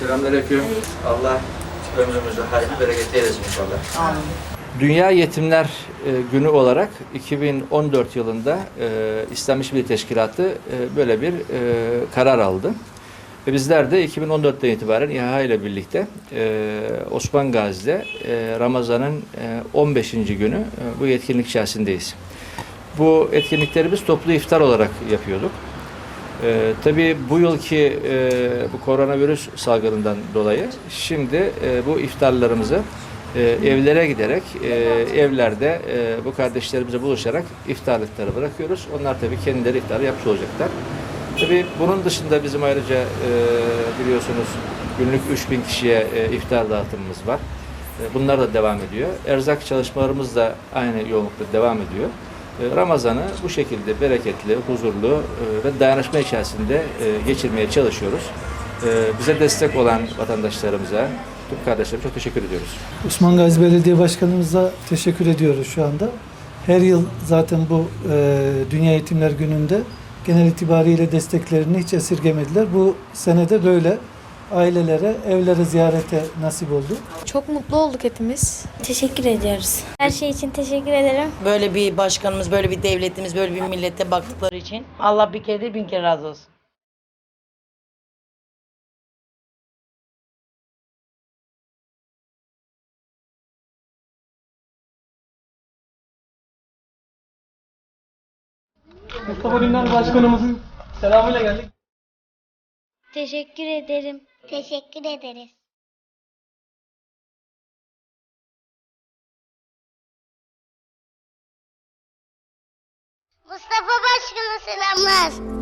Selamünaleyküm. Allah ömrümüzü hayırlı bereketli eylesin inşallah. Amin. Dünya Yetimler e, Günü olarak 2014 yılında e, İslam İşbirliği Teşkilatı e, böyle bir e, karar aldı. Ve bizler de 2014'ten itibaren İHA ile birlikte e, Osman Gazi'de e, Ramazan'ın e, 15. günü e, bu etkinlik içerisindeyiz. Bu etkinlikleri biz toplu iftar olarak yapıyorduk. Ee, tabii bu yılki e, bu koronavirüs salgınından dolayı şimdi e, bu iftarlarımızı e, evlere giderek e, evlerde e, bu kardeşlerimize buluşarak iftarlıkları bırakıyoruz. Onlar tabii kendileri iftarı yapmış olacaklar. Tabii bunun dışında bizim ayrıca e, biliyorsunuz günlük 3000 kişiye e, iftar dağıtımımız var. E, Bunlar da devam ediyor. Erzak çalışmalarımız da aynı yoğunlukta devam ediyor. E, Ramazan'ı bu şekilde bereketli, huzurlu e, ve dayanışma içerisinde e, geçirmeye çalışıyoruz. E, Bize destek olan vatandaşlarımıza, tüm kardeşlerime çok teşekkür ediyoruz. Osman Gazi Belediye Başkanımıza teşekkür ediyoruz şu anda. Her yıl zaten bu e, Dünya Yetimler Günü'nde genel itibariyle desteklerini hiç esirgemediler. Bu senede böyle ailelere, evlere ziyarete nasip oldu. Çok mutlu olduk hepimiz. Teşekkür ediyoruz. Her şey için teşekkür ederim. Böyle bir başkanımız, böyle bir devletimiz, böyle bir millete baktıkları için Allah bir kere değil bin kere razı olsun. Mustafa Dündar Başkanımızın selamıyla geldik. Teşekkür ederim. Teşekkür ederiz. Mustafa Başkan'a selamlar.